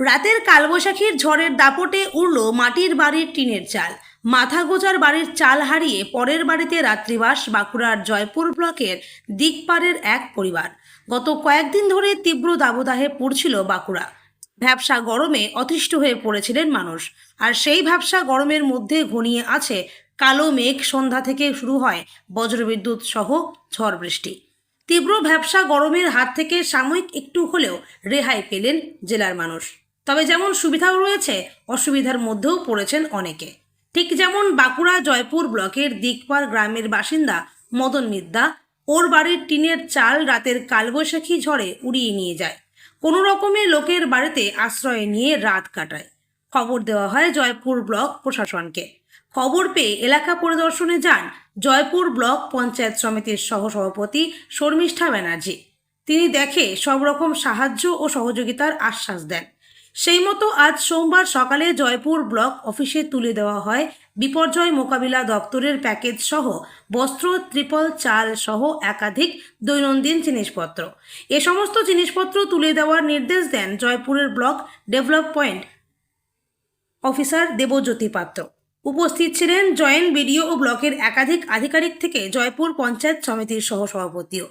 রাতের কালবৈশাখীর ঝড়ের দাপটে উড়ল মাটির বাড়ির টিনের চাল। মাথা গোজার বাড়ির চাল হারিয়ে পরের বাড়িতে রাত্রিবাস বাঁকুড়ার জয়পুর ব্লকের দিকপাড়ের এক পরিবার। গত কয়েকদিন ধরে তীব্র দাবদাহে পড়ছিল বাঁকুড়া। ভ্যাবসা গরমে অতিষ্ঠ হয়ে পড়েছিলেন মানুষ। আর সেই ভ্যাবসা গরমের মধ্যে ঘনিয়ে আছে কালো মেঘ সন্ধ্যা থেকে শুরু হয় বজ্রবিদ্যুৎ সহ ঝড় বৃষ্টি। তীব্র ভ্যাবসা গরমের হাত থেকে সাময়িক একটু হলেও রেহাই পেলেন জেলার মানুষ। তবে যেমন সুবিধাও রয়েছে, অসুবিধার মধ্যেও পড়েছেন অনেকে। ঠিক যেমন বাঁকুড়া জয়পুর ব্লকের দিকপাড় গ্রামের বাসিন্দা মদন মিদ্যা ওর বাড়ির টিনের চাল রাতের কালবৈশাখী ঝড়ে উড়িয়ে নিয়ে যায়। কোনো রকমে লোকের বাড়িতে আশ্রয় নিয়ে রাত কাটায়। খবর দেওয়া হয় জয়পুর ব্লক প্রশাসনকে। খবর পেয়ে এলাকা পরিদর্শনে যান জয়পুর ব্লক পঞ্চায়েত সমিতির সহসভাপতি শর্মিষ্ঠা ব্যানার্জি। তিনি দেখে সব রকম সাহায্য ও সহযোগিতার আশ্বাস দেন। সেই মতো আজ সোমবার সকালে জয়পুর ব্লক অফিসে তুলে দেওয়া হয় বিপর্যয় মোকাবিলা দপ্তরের প্যাকেজ সহ বস্ত্র, ত্রিপল, চাল সহ একাধিক দৈনন্দিন জিনিসপত্র। এ সমস্ত জিনিসপত্র তুলে দেওয়ার নির্দেশ দেন জয়পুরের block development officer Debjyoti Patra. উপস্থিত ছিলেন জয়েন্ট বিডিও ও ব্লকের একাধিক আধিকারিক থেকে জয়পুর পঞ্চায়েত সমিতির সহসভাপতিও।